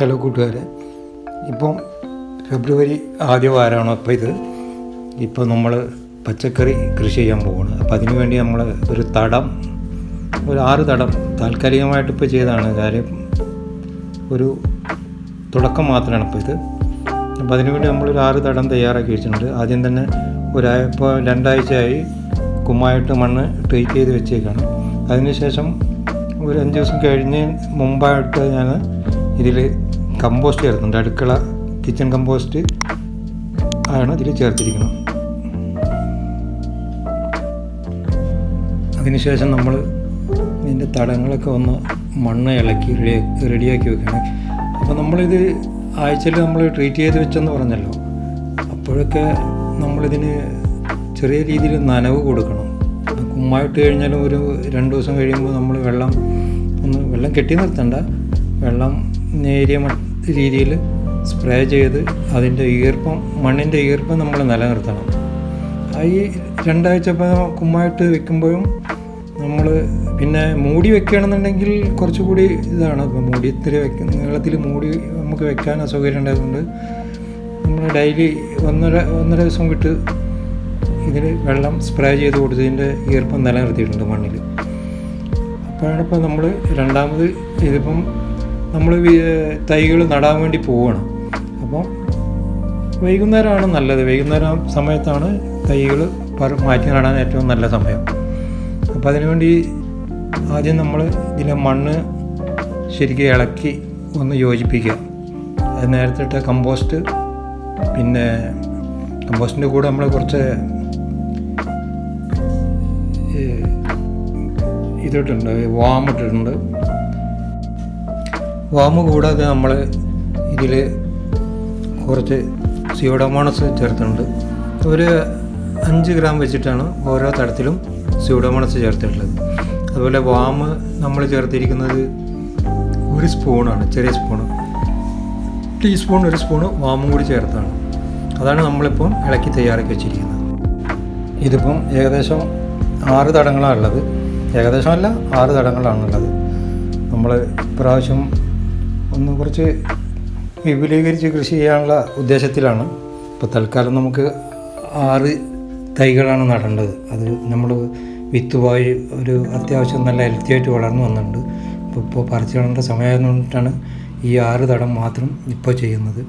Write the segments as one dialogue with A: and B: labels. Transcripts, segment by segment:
A: Hello കൂട്ടുകാരെ. ഇപ്പം ഫെബ്രുവരി ആദ്യ വാരമാണ് അപ്പോൾ ഇത്? ഇപ്പോൾ നമ്മൾ പച്ചക്കറി കൃഷി ചെയ്യാൻ പോവാണ്. അപ്പോൾ അതിനു വേണ്ടി നമ്മൾ ഒരു തടം ഒരു ആറ് തടം താൽക്കാലികമായിട്ട് ഇപ്പോൾ ചെയ്തതാണ്. കാര്യം ഒരു തുടക്കം മാത്രമാണ് ഇപ്പോൾ ഇത്. അപ്പോൾ അതിനുവേണ്ടി നമ്മളൊരു ആറ് തടം തയ്യാറാക്കി വെച്ചിട്ടുണ്ട്. ആദ്യം തന്നെ ഒരു ഇപ്പോൾ രണ്ടാഴ്ചയായി കുമ്മായിട്ട് മണ്ണ് ട്രീറ്റ് ചെയ്ത് വെച്ചേക്കാണ്. അതിനുശേഷം ഒരു അഞ്ച് ദിവസം കഴിഞ്ഞ് മുമ്പായിട്ട് ഞാൻ ഇതിൽ കമ്പോസ്റ്റ് ചേർക്കുന്നുണ്ട്. അടുക്കള കിച്ചൺ കമ്പോസ്റ്റ് ആണ് ഇതിൽ ചേർത്തിരിക്കുന്നത്. അതിനുശേഷം നമ്മൾ ഇതിന്റെ തടങ്ങളൊക്കെ ഒന്ന് മണ്ണ് ഇളക്കി റെഡി റെഡിയാക്കി വെക്കണം. അപ്പോൾ നമ്മളിത് ആഴ്ചയിൽ നമ്മൾ ട്രീറ്റ് ചെയ്ത് വെച്ചെന്ന് പറഞ്ഞല്ലോ. അപ്പോഴൊക്കെ നമ്മളിതിന് ചെറിയ രീതിയിൽ നനവ് കൊടുക്കണം. കുമ്മായിട്ട് കഴിഞ്ഞാലും ഒരു രണ്ട് ദിവസം കഴിയുമ്പോൾ നമ്മൾ വെള്ളം ഒന്ന് വെള്ളം കെട്ടി നിർത്തണ്ട. വെള്ളം നേരിയ രീതിയിൽ സ്പ്രേ ചെയ്ത് അതിന്റെ ഈർപ്പം മണ്ണിന്റെ ഈർപ്പം നമ്മൾ നിലനിർത്തണം. ഈ രണ്ടാഴ്ച കുമ്മായിട്ട് വെക്കുമ്പോഴും നമ്മൾ പിന്നെ മൂടി വെക്കുകയാണെന്നുണ്ടെങ്കിൽ കുറച്ചുകൂടി ഇതാണ്. ഇപ്പോൾ മൂടി ഇത്തിരി വെക്ക നീളത്തിൽ മൂടി നമുക്ക് വെക്കാൻ അസൗകര്യം ഉണ്ടായതുകൊണ്ട് നമ്മൾ ഡെയിലി ഒന്നര ഒന്നര ദിവസം വിട്ട് ഇതിൽ വെള്ളം സ്പ്രേ ചെയ്ത് കൊടുത്തതിന്റെ ഈർപ്പം നിലനിർത്തിയിട്ടുണ്ട് മണ്ണിൽ. അപ്പോഴാണിപ്പോൾ നമ്മൾ രണ്ടാമത് ഇതിപ്പം നമ്മൾ തൈകൾ നടാൻ വേണ്ടി പോവുകയാണ് അപ്പോൾ വൈകുന്നേരമാണ് നല്ലത്. വൈകുന്നേരം സമയത്താണ് തൈകൾ മാറ്റി നടാൻ ഏറ്റവും നല്ല സമയം. അപ്പോൾ അതിനുവേണ്ടി ആദ്യം നമ്മൾ ഇതിലെ മണ്ണ് ശരിക്കും ഇളക്കി ഒന്ന് യോജിപ്പിക്കുക. അത് നേരത്തെ ഇട്ട കമ്പോസ്റ്റ് പിന്നെ കമ്പോസ്റ്റിന്റെ കൂടെ നമ്മൾ കുറച്ച് ഇതിട്ടുണ്ട് വാം ഇട്ടിട്ടുണ്ട്. വാമ് കൂടാതെ നമ്മൾ ഇതിൽ കുറച്ച് സ്യൂഡോമോണസ് ചേർത്തിട്ടുണ്ട്. ഒരു അഞ്ച് ഗ്രാം വെച്ചിട്ടാണ് ഓരോ തരത്തിലും സ്യൂഡോമോണസ് ചേർത്തിട്ടുള്ളത്. അതുപോലെ വാമ് നമ്മൾ ചേർത്തിരിക്കുന്നത് ഒരു സ്പൂണാണ് ചെറിയ സ്പൂണ്. ടീസ്പൂൺ ഒരു സ്പൂണ് വാമും കൂടി ചേർത്താണ്. അതാണ് നമ്മളിപ്പം ഇളക്കി തയ്യാറാക്കി വെച്ചിരിക്കുന്നത്. ഇതിപ്പം ഏകദേശം ആറ് തടങ്ങളാണുള്ളത്. ഏകദേശം അല്ല ആറ് തടങ്ങളാണുള്ളത്. നമ്മൾ ഇപ്രാവശ്യം ഒന്ന് കുറച്ച് വിപുലീകരിച്ച് കൃഷി ചെയ്യാനുള്ള ഉദ്ദേശത്തിലാണ്. ഇപ്പോൾ തൽക്കാലം നമുക്ക് ആറ് തൈകളാണ് നടേണ്ടത്. അത് നമ്മൾ വിത്തുപോയി ഒരു അത്യാവശ്യം നല്ല ഹെൽത്തി ആയിട്ട് വളർന്നു വന്നിട്ടുണ്ട്. ഇപ്പോൾ ഇപ്പോൾ പറിച്ചു നടേണ്ട സമയമായതുകൊണ്ടിട്ടാണ് ഈ ആറ് തടം മാത്രം ഇപ്പോൾ ചെയ്യുന്നത്.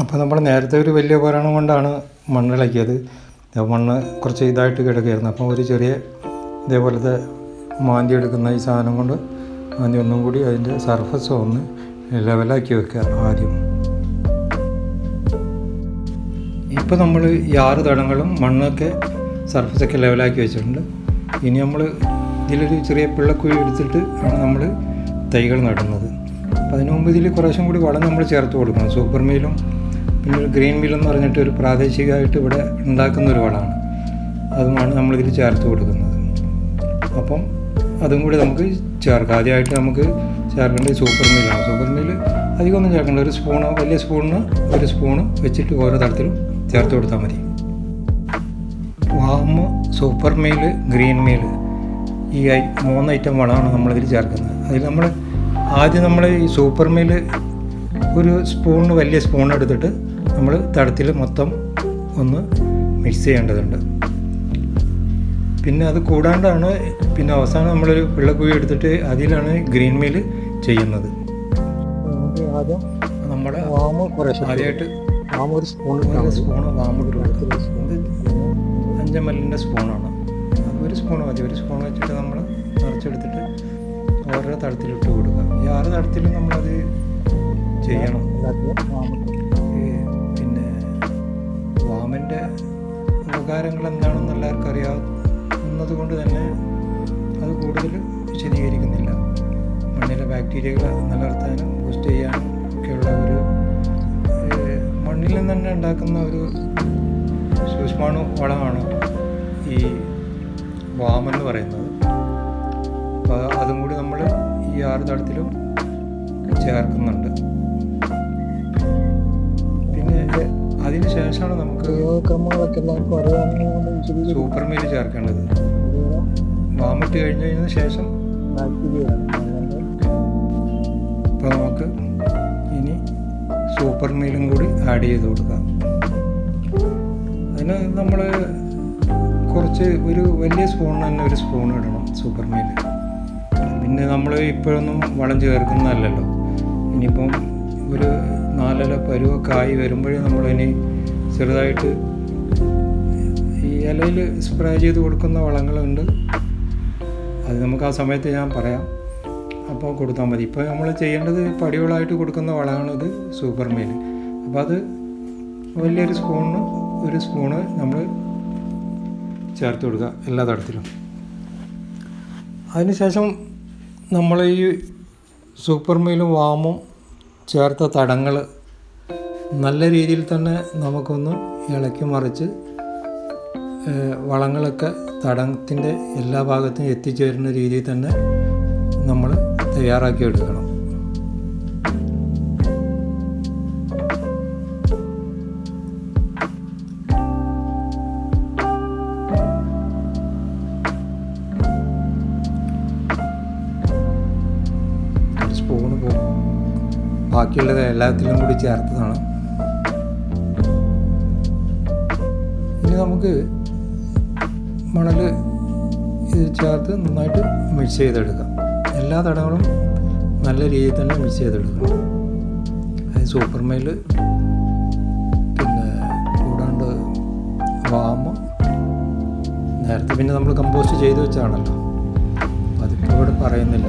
A: അപ്പോൾ നമ്മൾ നേരത്തെ ഒരു വലിയ ഉപകരണം കൊണ്ടാണ് മണ്ണിളക്കിയത്. മണ്ണ് കുറച്ച് ഇതായിട്ട് കിടക്കുകയായിരുന്നു. അപ്പോൾ ഒരു ചെറിയ ഇതേപോലത്തെ മാന്തി എടുക്കുന്ന ഈ സാധനം കൊണ്ട് മാന്തി ഒന്നും കൂടി അതിന്റെ സർഫസ് ഒന്ന് ലെവലാക്കി വെക്കുക ആദ്യം. ഇപ്പോൾ നമ്മൾ ഈ ആറ് തടങ്ങളും മണ്ണൊക്കെ സർഫസൊക്കെ ലെവലാക്കി വെച്ചിട്ടുണ്ട്. ഇനി നമ്മൾ ഇതിലൊരു ചെറിയ പിള്ളക്കുഴി എടുത്തിട്ട് ആണ് നമ്മൾ തൈകൾ നടുന്നത്. അപ്പോൾ അതിന് മുമ്പ് ഇതിൽ കുറേശ്ശും കൂടി വളം നമ്മൾ ചേർത്ത് കൊടുക്കണം. സൂപ്പർ മീലും പിന്നെ ഒരു ഗ്രീൻ മീൽ എന്ന് പറഞ്ഞിട്ട് ഒരു പ്രാദേശികമായിട്ട് ഇവിടെ ഉണ്ടാക്കുന്ന ഒരു വളമാണ്. അതുമാണ് നമ്മളിതിൽ ചേർത്ത് കൊടുക്കുന്നത്. അപ്പം അതും കൂടി നമുക്ക് ചേർക്കാം ആദ്യമായിട്ട് നമുക്ക് ചേർക്കേണ്ടത് സൂപ്പർ മീലാണ് സൂപ്പർ മീൽ അധികമൊന്നും ചേർക്കേണ്ട. ഒരു സ്പൂണ് വലിയ സ്പൂണിന് ഒരു സ്പൂണ് വെച്ചിട്ട് ഓരോ തരത്തിലും ചേർത്ത് കൊടുത്താൽ മതി. വാമ് സൂപ്പർ മീൽ ഗ്രീൻ മീൽ ഈ മൂന്ന് ഐറ്റം വളമാണ് നമ്മളിതിൽ ചേർക്കുന്നത്. അതിൽ നമ്മൾ ആദ്യം നമ്മൾ ഈ സൂപ്പർ മീൽ ഒരു സ്പൂണിന് വലിയ സ്പൂൺ എടുത്തിട്ട് നമ്മൾ തടത്തിൽ മൊത്തം ഒന്ന് മിക്സ് ചെയ്യേണ്ടതുണ്ട്. പിന്നെ അത് കൂടാണ്ടാണ് പിന്നെ അവസാനം നമ്മളൊരു വെള്ളക്കുഴി എടുത്തിട്ട് അതിലാണ് ഗ്രീൻ മീൽ ചെയ്യുന്നത്. നമ്മുടെ ആദ്യമായിട്ട്
B: ഒരു സ്പൂൺ
A: ഒരു സ്പൂണ് വാമിട്ട് കൊടുക്കുന്നത് അഞ്ച് എം സ്പൂണാണ്. ഒരു സ്പൂൺ മതി. ഒരു സ്പൂൺ വെച്ചിട്ട് നമ്മൾ നിറച്ചെടുത്തിട്ട് ഓരോ തടത്തിലിട്ട് കൊടുക്കുക. ഈ ആറ് തടത്തിലും നമ്മളത് ചെയ്യണം. പിന്നെ വാമിന്റെ ഉപകാരങ്ങൾ എന്താണെന്ന് എല്ലാവർക്കും അറിയാവുന്നത് കൊണ്ട് തന്നെ അത് കൂടുതൽ വിശദീകരിക്കുന്നില്ല. മണ്ണിലെ ബാക്ടീരിയകളെ നിലനിർത്താനും ബൂസ്റ്റ് ചെയ്യാനും ഒക്കെയുള്ള ഒരു മണ്ണിൽ നിന്ന് തന്നെ ഉണ്ടാക്കുന്ന ഒരു സൂക്ഷ്മാണു വളമാണ് ഈ വാമെന്ന് പറയുന്നത്. അപ്പോൾ അതും കൂടി നമ്മൾ ഈ ആറ് തടത്തിലും ചേർക്കുന്നുണ്ട്. പിന്നെ അതിന് ശേഷമാണ് നമുക്ക് സൂപ്പർ മീൽ ചേർക്കേണ്ടത്.
B: ഒരുവിധം
A: കഴിഞ്ഞു കഴിഞ്ഞതിന് ശേഷം അപ്പോൾ നമുക്ക് ഇനി സൂപ്പർ മീലും കൂടി ആഡ് ചെയ്ത് കൊടുക്കാം. അതിന് നമ്മൾ കുറച്ച് ഒരു വലിയ സ്പൂൺ തന്നെ ഒരു സ്പൂൺ ഇടണം സൂപ്പർ മീൽ പിന്നെ നമ്മൾ ഇപ്പോഴൊന്നും വളം ചേർക്കുന്നതല്ലല്ലോ. ഇനിയിപ്പം ഒരു നാലര പരുവൊക്കെ ആയി വരുമ്പോഴേ നമ്മളിനി ചെറുതായിട്ട് ഈ ഇലയിൽ സ്പ്രേ ചെയ്ത് കൊടുക്കുന്ന വളങ്ങളുണ്ട്. അത് നമുക്ക് ആ സമയത്ത് ഞാൻ പറയാം. അപ്പോൾ കൊടുത്താൽ മതി. ഇപ്പോൾ നമ്മൾ ചെയ്യേണ്ടത് പടികളായിട്ട് കൊടുക്കുന്ന വളമാണിത് സൂപ്പർ മീൽ അപ്പോൾ അത് വലിയൊരു സ്പൂണിന് ഒരു സ്പൂണ് നമ്മൾ ചേർത്ത് കൊടുക്കുക എല്ലാ തരത്തിലും. അതിനുശേഷം നമ്മൾ ഈ സൂപ്പർ മീലും വാമും ചേർത്ത തടങ്ങൾ നല്ല രീതിയിൽ തന്നെ നമുക്കൊന്ന് ഇളക്കി മറിച്ച് വളങ്ങളൊക്കെ തടത്തിന്റെ എല്ലാ ഭാഗത്തും എത്തിച്ചേരുന്ന രീതിയിൽ തന്നെ നമ്മൾ തയ്യാറാക്കി എടുക്കണം ബാക്കിയുള്ളത് എല്ലാത്തിലും കൂടി ചേർത്തതാണ്. ഇനി നമുക്ക് മണൽ ചേർത്ത് നന്നായിട്ട് മിക്സ് ചെയ്തെടുക്കാം. എല്ലാ തടങ്ങളും നല്ല രീതിയിൽ തന്നെ മിക്സ് ചെയ്തെടുക്കണം അത് സൂപ്പർ മെയിൽ പിന്നെ കൂടാണ്ട് വാമ്. നേരത്തെ പിന്നെ നമ്മൾ കമ്പോസ്റ്റ് ചെയ്ത് വെച്ചാണല്ലോ. അതിപ്പോൾ ഇവിടെ പറയുന്നില്ല.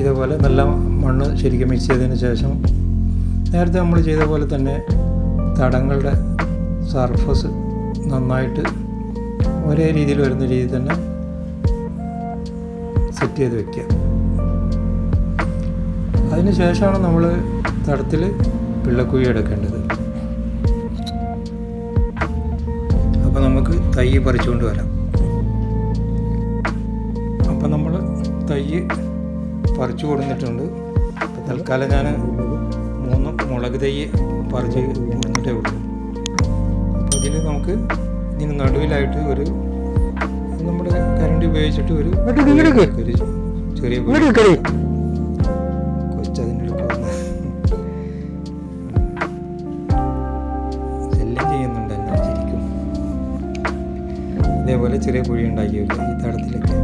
A: ഇതേപോലെ നല്ല മണ്ണ് ശരിക്കും മിക്സ് ചെയ്തതിന് ശേഷം നേരത്തെ നമ്മൾ ചെയ്ത പോലെ തന്നെ തടങ്ങളുടെ സർഫസ് നന്നായിട്ട് ഒരേ രീതിയിൽ വരുന്ന രീതിയിൽ തന്നെ സെറ്റ് ചെയ്ത് വെക്കുക. അതിന് ശേഷമാണ് നമ്മൾ തടത്തിൽ പിള്ളക്കുഴി എടുക്കേണ്ടത്. അപ്പോൾ നമുക്ക് തൈ പറിച്ചുകൊണ്ട് വരാം. അപ്പം നമ്മൾ തൈ പറിച്ചു കൊടുത്തിട്ടുണ്ട്. അപ്പോൾ തൽക്കാലം ഞാൻ മൂന്ന് മുളക് തൈ പറിച്ച് കൊടുത്തിട്ടേ ഉള്ളൂ. അപ്പോൾ ഇതിൽ നമുക്ക് ഇതിന് നടുവിലായിട്ട് ഒരു നമ്മുടെ കരണ്ട് ഉപയോഗിച്ചിട്ട് ഒരു ചെറിയ
B: ഇങ്ങോട്ട് നിൽക്കണേ.
A: കൊച്ചതിന്റെ ശല്യം ചെയ്യുന്നുണ്ട് എന്നെ ശരിക്കും. ഇതേപോലെ ചെറിയ കുഴി ഉണ്ടാക്കി വെക്കുക ഈ തടത്തിലൊക്കെ.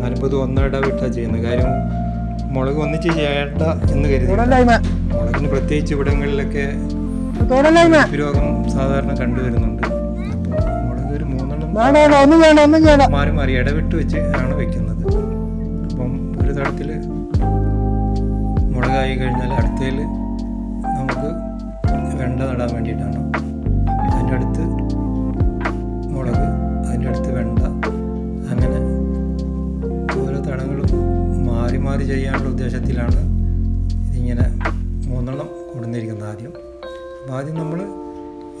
A: ഞാനിപ്പോൾ ഇത് ഒന്നിട വിട്ടാ ചെയ്യുന്നത്. കാര്യം മുളക് ഒന്നിച്ച് ചെയ്യേണ്ട എന്ന് കരുതി. മുളകിന് പ്രത്യേകിച്ച് ഇവിടങ്ങളിലൊക്കെ
B: തൊടല്ലായ്മ
A: രോഗം സാധാരണ കണ്ടുവരുന്നുണ്ട്. അപ്പോൾ മുളക് ഒരു മൂന്നെണ്ണം
B: വേണ്ട വേണ്ട ഒന്നും വേണ്ട ഒന്നും ചെയ്യണ്ട
A: മാറി മാറി ഇടവിട്ട് വെച്ച് ആണ് വെക്കുന്നത്. അപ്പം ഒരു തടത്തിൽ മുളകായി കഴിഞ്ഞാൽ അടുത്തതിൽ നമുക്ക് വെണ്ട നടാൻ വേണ്ടിയിട്ടാണ്. അതിന്റെ അടുത്ത് മുളക് അതിന്റെ അടുത്ത് വെണ്ട അങ്ങനെ ഓരോ തടങ്ങളും മാറി മാറി ചെയ്യാനുള്ള ഉദ്ദേശത്തിലാണ് ഇങ്ങനെ മൂന്നെണ്ണം കൊടുന്നിരിക്കുന്നത് ആദ്യം. ആദ്യം നമ്മൾ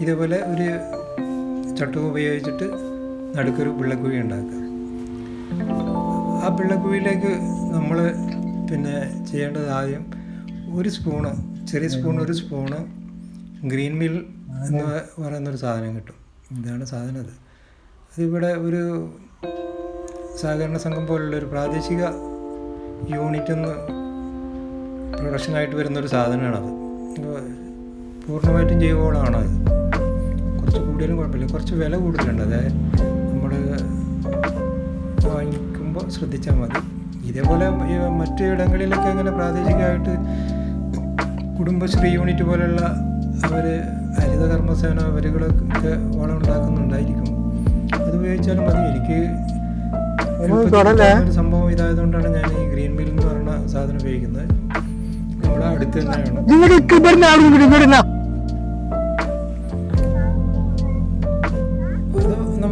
A: ഇതേപോലെ ഒരു ചട്ടുക ഉപയോഗിച്ചിട്ട് നടുക്കൊരു പിള്ളക്കുഴി ഉണ്ടാക്കുക. ആ പിള്ളക്കുഴിയിലേക്ക് നമ്മൾ പിന്നെ ചെയ്യേണ്ടത് ആദ്യം ഒരു സ്പൂണ് ചെറിയ സ്പൂൺ ഒരു സ്പൂണ് ഗ്രീൻ മിൽ എന്ന് പറയുന്നൊരു സാധനം കിട്ടും. ഇതാണ് സാധനം അത്. അതിവിടെ ഒരു സഹകരണ സംഘം പോലുള്ള ഒരു പ്രാദേശിക യൂണിറ്റ് എന്ന് പ്രൊഡക്ഷനായിട്ട് വരുന്നൊരു സാധനമാണത്. പൂർണമായിട്ടും അത് കുറച്ച് കൂടിയാലും കുഴപ്പമില്ല. കുറച്ച് വില കൂടുതലുണ്ട്. അത് നമ്മൾ വാങ്ങിക്കുമ്പോൾ ശ്രദ്ധിച്ചാൽ മതി. ഇതേപോലെ മറ്റു ഇടങ്ങളിലൊക്കെ അങ്ങനെ പ്രാദേശികമായിട്ട് കുടുംബശ്രീ യൂണിറ്റ് പോലുള്ള അവർ ഹരിത കർമ്മസേന അവരുകളൊക്കെ വളം ഉണ്ടാക്കുന്നുണ്ടായിരിക്കും. അത് ഉപയോഗിച്ചാലും മതി. എനിക്ക് ഒരു സംഭവം ഇതായതുകൊണ്ടാണ് ഞാൻ ഈ ഗ്രീൻ മിൽ എന്ന് പറയുന്ന സാധനം ഉപയോഗിക്കുന്നത്. നമ്മുടെ അടുത്ത് തന്നെയാണ്.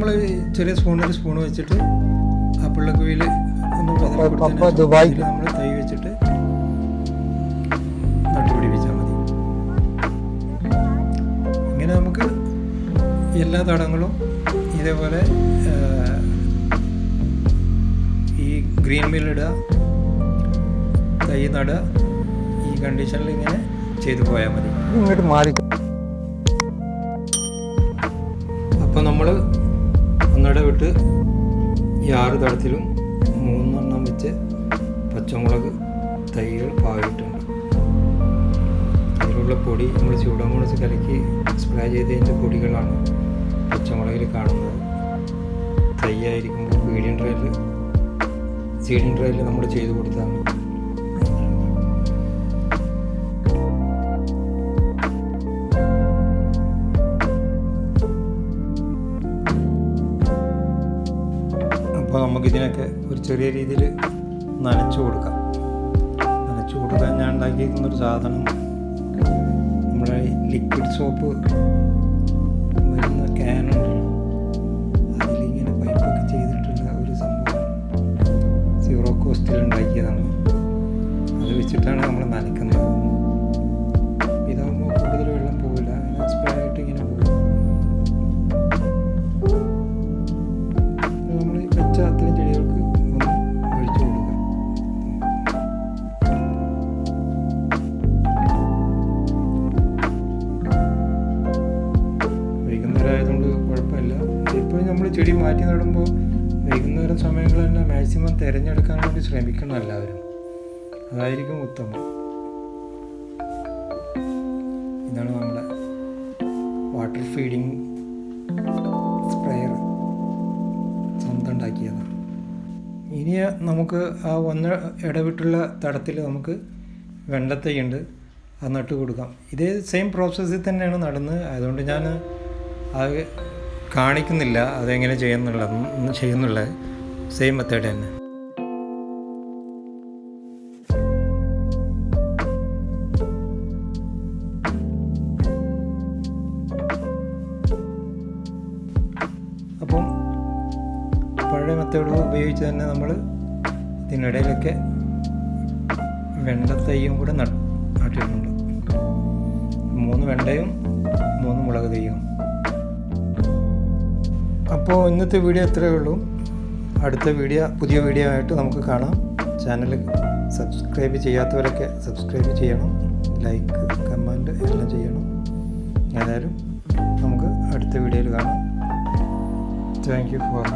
A: നമ്മൾ ചെറിയ സ്പൂണിൽ സ്പൂൺ വെച്ചിട്ട് ആ പിള്ളക്കുഴിയിൽ ഒന്ന് കൊടുത്തതിന് നമ്മൾ തൈ വെച്ചിട്ട് നട്ടുപിടിപ്പിച്ചാൽ മതി. ഇങ്ങനെ നമുക്ക് എല്ലാ തടങ്ങളും ഇതേപോലെ ഈ ഗ്രീൻ മില്ലിടുക തൈ നടുക ഈ കണ്ടീഷനിൽ ഇങ്ങനെ ചെയ്തു പോയാൽ മതി.
B: ഇങ്ങോട്ട് മാറി.
A: അപ്പോൾ നമ്മൾ ഒന്നിടെ വിട്ട് ഈ ആറ് തടത്തിലും മൂന്നെണ്ണം വെച്ച് പച്ചമുളക് തൈകൾ പാകിയിട്ടുണ്ട്. അതിലുള്ള പൊടി നമ്മൾ ചൂടമൂണസ് കലക്കി സ്പ്രേ ചെയ്തതിന്റെ പൊടികളാണ് പച്ചമുളകിൽ കാണുന്നത്. തൈ ആയിരിക്കുമ്പോൾ വീടിന്റെ സീഡിന്റെ ട്രയൽ നമ്മൾ ചെയ്ത് കൊടുത്താണ് നമുക്കിതിനൊക്കെ ഒരു ചെറിയ രീതിയിൽ നനച്ചു കൊടുക്കാം. നനച്ചു കൊടുക്കാൻ ഞാൻ ഉണ്ടാക്കിയിരിക്കുന്നൊരു സാധനം നമ്മുടെ ലിക്വിഡ് സോപ്പ് വരുന്ന ക്യാനുണ്ടല്ലോ അതിലിങ്ങനെ പൈപ്പൊക്കെ ചെയ്തിട്ടുള്ള ഒരു സംഭവം സീറോ കോസ്റ്റിൽ ഉണ്ടാക്കിയതാണ്. അത് വെച്ചിട്ടാണ് നമ്മൾ നനയ്ക്കുന്നത്. ശ്രമിക്കണം എല്ലാവരും അതായിരിക്കും ഉത്തമം. ഇതാണ് നമ്മുടെ വാട്ടർ ഫീഡിങ് സ്പ്രെയർ സ്വന്തം ഉണ്ടാക്കിയതാണ് ഇനി നമുക്ക് ആ ഒന്ന് ഇടവിട്ടുള്ള തടത്തിൽ നമുക്ക് വെണ്ടത്തൈയുണ്ട്. അത് നട്ട് കൊടുക്കാം. ഇതേ സെയിം പ്രോസസ്സിൽ തന്നെയാണ് നടന്നത് അതുകൊണ്ട് ഞാൻ അത് കാണിക്കുന്നില്ല. അതെങ്ങനെ ചെയ്യുന്നുള്ള ചെയ്യുന്നുള്ളത്. സെയിം മെത്തേഡ് തന്നെ. ഉപയോഗിച്ച് തന്നെ നമ്മൾ ഇതിനിടയിലൊക്കെ വെണ്ടത്തൈയും കൂടെ നട്ട് നട്ടിട്ടുണ്ട്. മൂന്ന് വെണ്ടയും മൂന്ന് മുളക് തൈയും. അപ്പോൾ ഇന്നത്തെ വീഡിയോ ഇത്രയേ ഉള്ളൂ. അടുത്ത വീഡിയോ പുതിയ വീഡിയോ ആയിട്ട് നമുക്ക് കാണാം. ചാനൽ സബ്സ്ക്രൈബ് ചെയ്യാത്തവരൊക്കെ സബ്സ്ക്രൈബ് ചെയ്യണം. ലൈക്ക് കമന്റ് എല്ലാം ചെയ്യണം. ഏതായാലും നമുക്ക് അടുത്ത വീഡിയോയിൽ കാണാം. Thank you for